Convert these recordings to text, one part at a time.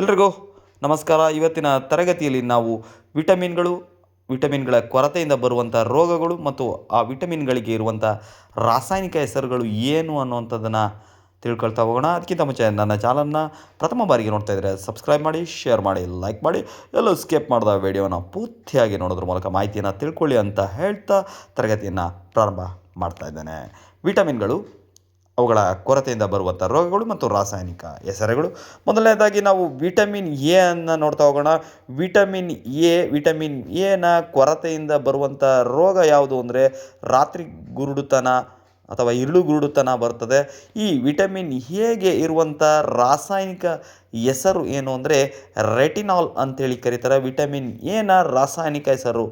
ಎಲ್ರಿಗೂ ನಮಸ್ಕಾರ. ಇವತ್ತಿನ ತರಗತಿಯಲ್ಲಿ ನಾವು ವಿಟಮಿನ್ಗಳು, ವಿಟಮಿನ್ಗಳ ಕೊರತೆಯಿಂದ ಬರುವಂಥ ರೋಗಗಳು ಮತ್ತು ಆ ವಿಟಮಿನ್ಗಳಿಗೆ ಇರುವಂಥ ರಾಸಾಯನಿಕ ಹೆಸರುಗಳು ಏನು ಅನ್ನುವಂಥದ್ದನ್ನು ತಿಳ್ಕೊಳ್ತಾ ಹೋಗೋಣ. ಅದಕ್ಕಿಂತ ಮುಂಚೆ ನನ್ನ ಚಾನಲ್ನ ಪ್ರಥಮ ಬಾರಿಗೆ ನೋಡ್ತಾ ಇದ್ದರೆ ಸಬ್ಸ್ಕ್ರೈಬ್ ಮಾಡಿ, ಶೇರ್ ಮಾಡಿ, ಲೈಕ್ ಮಾಡಿ, ಎಲ್ಲೂ ಸ್ಕಿಪ್ ಮಾಡಿದ ವಿಡಿಯೋನ ಪೂರ್ತಿಯಾಗಿ ನೋಡೋದ್ರ ಮೂಲಕ ಮಾಹಿತಿಯನ್ನು ತಿಳ್ಕೊಳ್ಳಿ ಅಂತ ಹೇಳ್ತಾ ತರಗತಿಯನ್ನು ಪ್ರಾರಂಭ ಮಾಡ್ತಾ ಇದ್ದೇನೆ. ವಿಟಮಿನ್ಗಳು ಅವುಗಳ ಕೊರತೆಯಿಂದ ಬರುವಂಥ ರೋಗಗಳು ಮತ್ತು ರಾಸಾಯನಿಕ ಹೆಸರುಗಳು. ಮೊದಲನೇದಾಗಿ ನಾವು ವಿಟಮಿನ್ ಎ ಅನ್ನು ನೋಡ್ತಾ ಹೋಗೋಣ. ವಿಟಮಿನ್ ಎ, ವಿಟಮಿನ್ ಎನ ಕೊರತೆಯಿಂದ ಬರುವಂಥ ರೋಗ ಯಾವುದು ಅಂದರೆ ರಾತ್ರಿ ಗುರುಡುತನ ಅಥವಾ ಇರುಳು ಗುರುಡುತನ ಬರ್ತದೆ. ಈ ವಿಟಮಿನ್ ಎಗೆ ಇರುವಂಥ ರಾಸಾಯನಿಕ ಹೆಸರು ಏನು ಅಂದರೆ ರೆಟಿನಾಲ್ ಅಂತೇಳಿ ಕರೀತಾರೆ. ವಿಟಮಿನ್ ಎನ ರಾಸಾಯನಿಕ ಹೆಸರು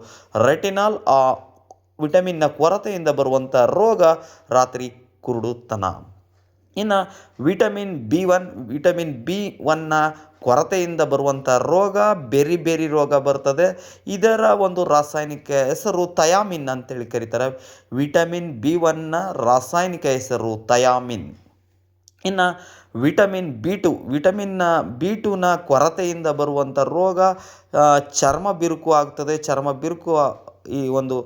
ರೆಟಿನಾಲ್. ಆ ವಿಟಮಿನ್ನ ಕೊರತೆಯಿಂದ ಬರುವಂಥ ರೋಗ ರಾತ್ರಿ ಕುರುಡುತನ. ಇನ್ನು vitamin B one, vitamin B ಒನ್ನ ಕೊರತೆಯಿಂದ ಬರುವಂಥ ರೋಗ ಬೇರೆ ಬೇರೆ ರೋಗ ಬರ್ತದೆ. ಇದರ ಒಂದು ರಾಸಾಯನಿಕ ಹೆಸರು ತಯಾಮಿನ್ ಅಂತೇಳಿ ಕರೀತಾರೆ. ವಿಟಮಿನ್ ಬಿ ಒನ್ನ ರಾಸಾಯನಿಕ ಹೆಸರು ತಯಾಮಿನ್. ಇನ್ನು ವಿಟಮಿನ್ ಬಿ ಟು ವಿಟಮಿನ್ನ ಬಿ ಟೂನ ಕೊರತೆಯಿಂದ ಬರುವಂಥ ರೋಗ ಚರ್ಮ ಬಿರುಕು ಆಗ್ತದೆ. ಚರ್ಮ ಬಿರುಕು ಈ ಒಂದು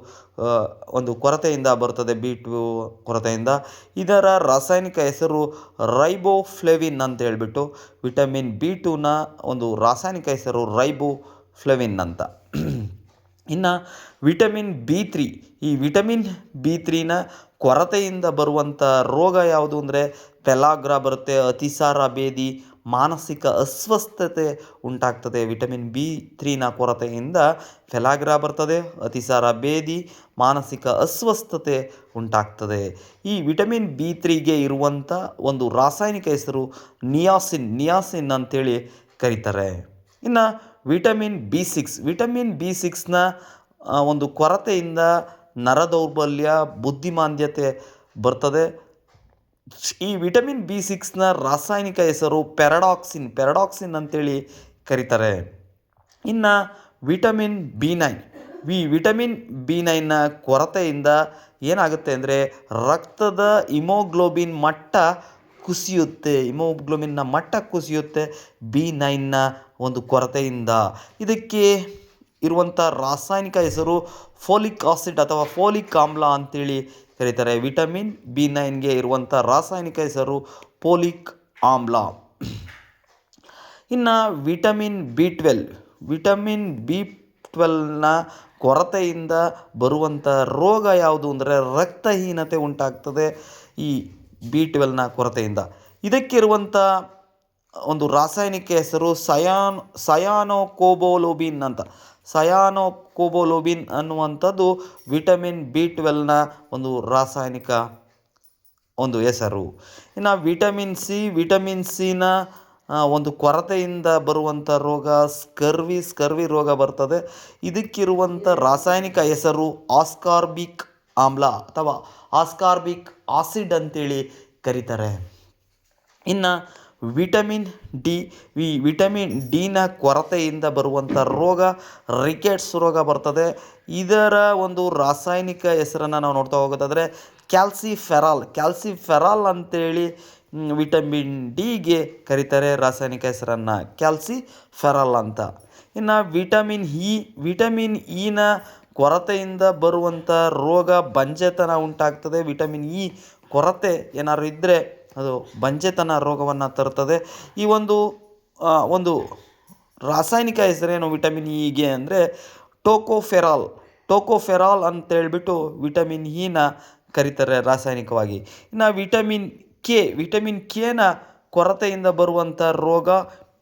ಒಂದು ಕೊರತೆಯಿಂದ ಬರುತ್ತದೆ, ಬಿ ಟು ಕೊರತೆಯಿಂದ. ಇದರ ರಾಸಾಯನಿಕ ಹೆಸರು ರೈಬೋಫ್ಲೆವಿನ್ ಅಂತ ಹೇಳ್ಬಿಟ್ಟು ವಿಟಮಿನ್ ಬಿ ಟೂನ ಒಂದು ರಾಸಾಯನಿಕ ಹೆಸರು ರೈಬೋಫ್ಲೆವಿನ್ ಅಂತ. ಇನ್ನು ವಿಟಮಿನ್ ಬಿ ತ್ರೀ ಈ ವಿಟಮಿನ್ ಬಿ ತ್ರೀನ ಕೊರತೆಯಿಂದ ಬರುವಂಥ ರೋಗ ಯಾವುದು ಅಂದರೆ ಪೆಲಾಗ್ರ ಬರುತ್ತೆ, ಅತಿಸಾರ ಭೇದಿ ಮಾನಸಿಕ ಅಸ್ವಸ್ಥತೆ ಉಂಟಾಗ್ತದೆ. ವಿಟಮಿನ್ ಬಿ ತ್ರೀನ ಕೊರತೆಯಿಂದ ಫೆಲಾಗ್ರಾ ಬರ್ತದೆ. ಅತಿಸಾರ ಭೇದಿ ಮಾನಸಿಕ ಅಸ್ವಸ್ಥತೆ ಉಂಟಾಗ್ತದೆ. ಈ ವಿಟಮಿನ್ ಬಿ ತ್ರೀಗೆ ಇರುವಂಥ ಒಂದು ರಾಸಾಯನಿಕ ಹೆಸರು ನಿಯಾಸಿನ್ ನಿಯಾಸಿನ್ ಅಂತೇಳಿ ಕರೀತಾರೆ. ಇನ್ನು vitamin B six, vitamin B ಸಿಕ್ಸ್ನ ಒಂದು ಕೊರತೆಯಿಂದ ನರ ದೌರ್ಬಲ್ಯ ಬುದ್ಧಿಮಾಂದ್ಯತೆ ಬರ್ತದೆ. ಈ ವಿಟಮಿನ್ ಬಿ ಸಿಕ್ಸ್ನ ರಾಸಾಯನಿಕ ಹೆಸರು ಪೆರಡಾಕ್ಸಿನ್ ಪೆರಡಾಕ್ಸಿನ್ ಅಂತೇಳಿ ಕರೀತಾರೆ. ಇನ್ನು ವಿಟಮಿನ್ ಬಿ ನೈನ್ ವಿ ವಿಟಮಿನ್ ಬಿ ನೈನ್ನ ಕೊರತೆಯಿಂದ ಏನಾಗುತ್ತೆ ಅಂದರೆ ರಕ್ತದ ಇಮೋಗ್ಲೋಬಿನ್ ಮಟ್ಟ ಕುಸಿಯುತ್ತೆ ಇಮೋಗ್ಲೋಬಿನ್ನ ಮಟ್ಟ ಕುಸಿಯುತ್ತೆ ಬಿ ನೈನ್ನ ಒಂದು ಕೊರತೆಯಿಂದ. ಇದಕ್ಕೆ ಇರುವಂಥ ರಾಸಾಯನಿಕ ಹೆಸರು ಫೋಲಿಕ್ ಆಸಿಡ್ ಅಥವಾ ಫೋಲಿಕ್ ಆಮ್ಲ ಅಂತೇಳಿ ಕರೀತಾರೆ. ವಿಟಮಿನ್ ಬಿ ನೈನ್ಗೆ ಇರುವಂಥ ರಾಸಾಯನಿಕ ಹೆಸರು ಪೋಲಿಕ್ ಆಮ್ಲ. ಇನ್ನು vitamin B twelve. Vitamin B ಟ್ವೆಲ್ನ ಕೊರತೆಯಿಂದ ಬರುವಂಥ ರೋಗ ಯಾವುದು ಅಂದರೆ ರಕ್ತಹೀನತೆ ಉಂಟಾಗ್ತದೆ ಈ ಬಿ ಟ್ವೆಲ್ನ ಕೊರತೆಯಿಂದ. ಇದಕ್ಕಿರುವಂಥ ಒಂದು ರಾಸಾಯನಿಕ ಹೆಸರು ಸಯಾನ್ ಸಯಾನೋಕೋಬೋಲೋಬಿನ್ ಅಂತ. ಸಯಾನೋಕೋಬೋಲೋಬಿನ್ ಅನ್ನುವಂಥದ್ದು ವಿಟಮಿನ್ ಬಿ ಟ್ವೆಲ್ನ ಒಂದು ರಾಸಾಯನಿಕ ಒಂದು ಹೆಸರು. ಇನ್ನು ವಿಟಮಿನ್ ಸಿ, ವಿಟಮಿನ್ ಸಿನ ಒಂದು ಕೊರತೆಯಿಂದ ಬರುವಂಥ ರೋಗ ಸ್ಕರ್ವಿ ಸ್ಕರ್ವಿ ರೋಗ ಬರ್ತದೆ. ಇದಕ್ಕಿರುವಂಥ ರಾಸಾಯನಿಕ ಹೆಸರು ಆಸ್ಕಾರ್ಬಿಕ್ ಆಮ್ಲ ಅಥವಾ ಆಸ್ಕಾರ್ಬಿಕ್ ಆಸಿಡ್ ಅಂತೇಳಿ ಕರೀತಾರೆ. ಇನ್ನು ವಿಟಮಿನ್ ಡಿ, ಈ ವಿಟಮಿನ್ ಡಿನ ಕೊರತೆಯಿಂದ ಬರುವಂಥ ರೋಗ ರಿಕೆಟ್ಸ್ ರೋಗ ಬರ್ತದೆ. ಇದರ ಒಂದು ರಾಸಾಯನಿಕ ಹೆಸರನ್ನು ನಾವು ನೋಡ್ತಾ ಹೋಗೋದಾದರೆ ಕ್ಯಾಲ್ಸಿಫೆರಾಲ್. ಕ್ಯಾಲ್ಸಿಫೆರಾಲ್ ಅಂತೇಳಿ ವಿಟಮಿನ್ ಡಿಗೆ ಕರೀತಾರೆ ರಾಸಾಯನಿಕ ಹೆಸರನ್ನು ಕ್ಯಾಲ್ಸಿಫೆರಾಲ್ ಅಂತ. ಇನ್ನು ವಿಟಮಿನ್ ಇ, ವಿಟಮಿನ್ ಇನ ಕೊರತೆಯಿಂದ ಬರುವಂಥ ರೋಗ ಬಂಜೆತನ ಉಂಟಾಗ್ತದೆ. ವಿಟಮಿನ್ ಇ ಕೊರತೆ ಏನಾದ್ರು ಇದ್ದರೆ ಅದು ಬಂಜೆತನ ರೋಗವನ್ನು ತರುತ್ತದೆ ಈ ಒಂದು ಒಂದು ರಾಸಾಯನಿಕ ಹೆಸರೇನು ವಿಟಮಿನ್ ಇಗೆ ಅಂದರೆ ಟೋಕೋಫೆರಾಲ್. ಟೋಕೋಫೆರಾಲ್ ಅಂತೇಳ್ಬಿಟ್ಟು ವಿಟಮಿನ್ ಇನ ಕರೀತಾರೆ ರಾಸಾಯನಿಕವಾಗಿ. ಇನ್ನು ವಿಟಮಿನ್ ಕೆ, ವಿಟಮಿನ್ ಕೆನ ಕೊರತೆಯಿಂದ ಬರುವಂಥ ರೋಗ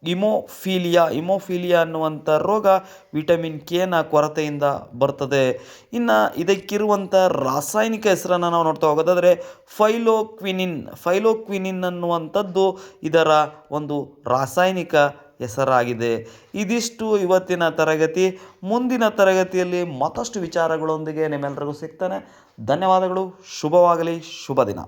ಇಮೋಫೀಲಿಯಾ ಇಮೋಫೀಲಿಯಾ ಅನ್ನುವಂಥ ರೋಗ ವಿಟಮಿನ್ ಕೆನ ಕೊರತೆಯಿಂದ ಬರ್ತದೆ. ಇನ್ನು ಇದಕ್ಕಿರುವಂಥ ರಾಸಾಯನಿಕ ಹೆಸರನ್ನು ನಾವು ನೋಡ್ತಾ ಹೋಗೋದಾದರೆ ಫೈಲೋಕ್ವಿನಿನ್ ಫೈಲೋಕ್ವಿನಿನ್ ಅನ್ನುವಂಥದ್ದು ಇದರ ಒಂದು ರಾಸಾಯನಿಕ ಹೆಸರಾಗಿದೆ. ಇದಿಷ್ಟು ಇವತ್ತಿನ ತರಗತಿ. ಮುಂದಿನ ತರಗತಿಯಲ್ಲಿ ಮತ್ತಷ್ಟು ವಿಚಾರಗಳೊಂದಿಗೆ ನಿಮ್ಮೆಲ್ಲರಿಗೂ ಸಿಗ್ತಾನೆ. ಧನ್ಯವಾದಗಳು. ಶುಭವಾಗಲಿ. ಶುಭ ದಿನ.